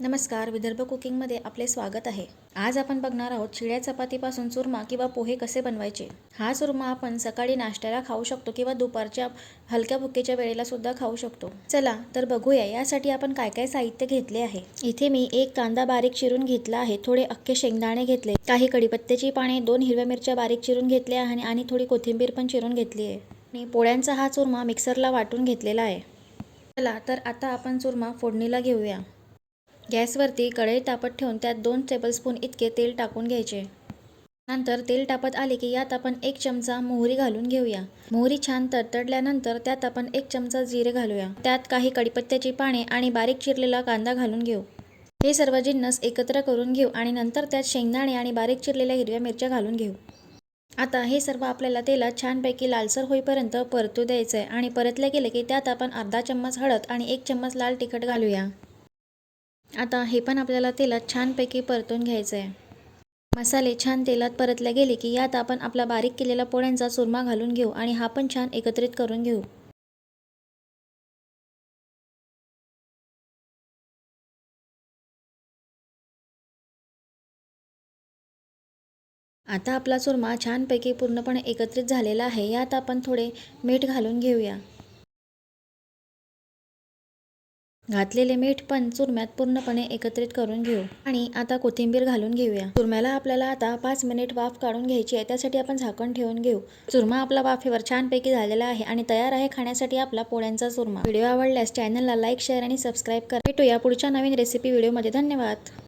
नमस्कार विदर्भ कुकिंगमध्ये आपले स्वागत आहे. आज आपण बघणार आहोत चिड्या चपातीपासून चुरमा किंवा पोहे कसे बनवायचे? हा चुरमा आपण सकाळी नाश्त्याला खाऊ शकतो किंवा दुपारच्या हलक्या भुकेच्या वेळेला सुद्धा खाऊ शकतो. चला तर बघूया यासाठी आपण काय काय साहित्य घेतले आहे. इथे मी एक कांदा बारीक चिरून घेतला आहे थोडे अख्खे शेंगदाणे घेतले काही कडीपत्त्याची पाने दोन हिरव्या मिरच्या बारीक चिरून घेतल्या आहे आणि थोडी कोथिंबीर पण चिरून घेतली आहे. आणि पोळ्यांचा हा चुरमा मिक्सरला वाटून घेतलेला आहे. चला तर आता आपण चुरमा फोडणीला घेऊया. गॅसवरती कढई तापत ठेवून त्यात दोन टेबलस्पून इतके तेल टाकून घ्यायचे. नंतर तेल तापत आले की यात आपण एक चमचा मोहरी घालून घेऊया. मोहरी छान तडतडल्यानंतर त्यात आपण एक चमचा जिरे घालूया. त्यात काही कडीपत्त्याची पाने आणि बारीक चिरलेला कांदा घालून घेऊ. हे सर्व जिन्नस एकत्र करून घेऊ आणि नंतर त्यात शेंगदाणे आणि बारीक चिरलेल्या हिरव्या मिरच्या घालून घेऊ. आता हे सर्व आपल्याला तेलात छानपैकी लालसर होईपर्यंत परतू द्यायचं आहे आणि परतले गेले की त्यात आपण अर्धा चम्मच हळद आणि एक चम्मच लाल तिखट घालूया. आता हे पण आपल्याला तेलात छानपैकी परतून घ्यायचं आहे मसाले छान तेलात परतले गेले की यात आपण आपला बारीक केलेला पोळ्यांचा चुरमा घालून घेऊ आणि हा पण छान एकत्रित करून घेऊ. आता आपला चुरमा छानपैकी पूर्णपणे एकत्रित झालेला आहे. यात आपण थोडे मीठ घालून घेऊया. घातलेले मीठ पण चुरम्यात पूर्णपणे एकत्रित करून घेऊ. आणि आता कोथिंबीर घालून घेऊया. चुरम्याला आपल्याला आता पाच मिनिट वाफ काढून घ्यायची आहे. त्यासाठी आपण झाकण ठेवून घेऊ. चुरमा आपला वाफेवर छानपैकी झालेला आहे आणि तयार आहे खाण्यासाठी आपला पोळ्यांचा चुरमा. व्हिडिओ आवडल्यास चॅनलला लाईक शेअर आणि सबस्क्राईब करा. भेटूया पुढच्या नवीन रेसिपी व्हिडिओमध्ये. धन्यवाद.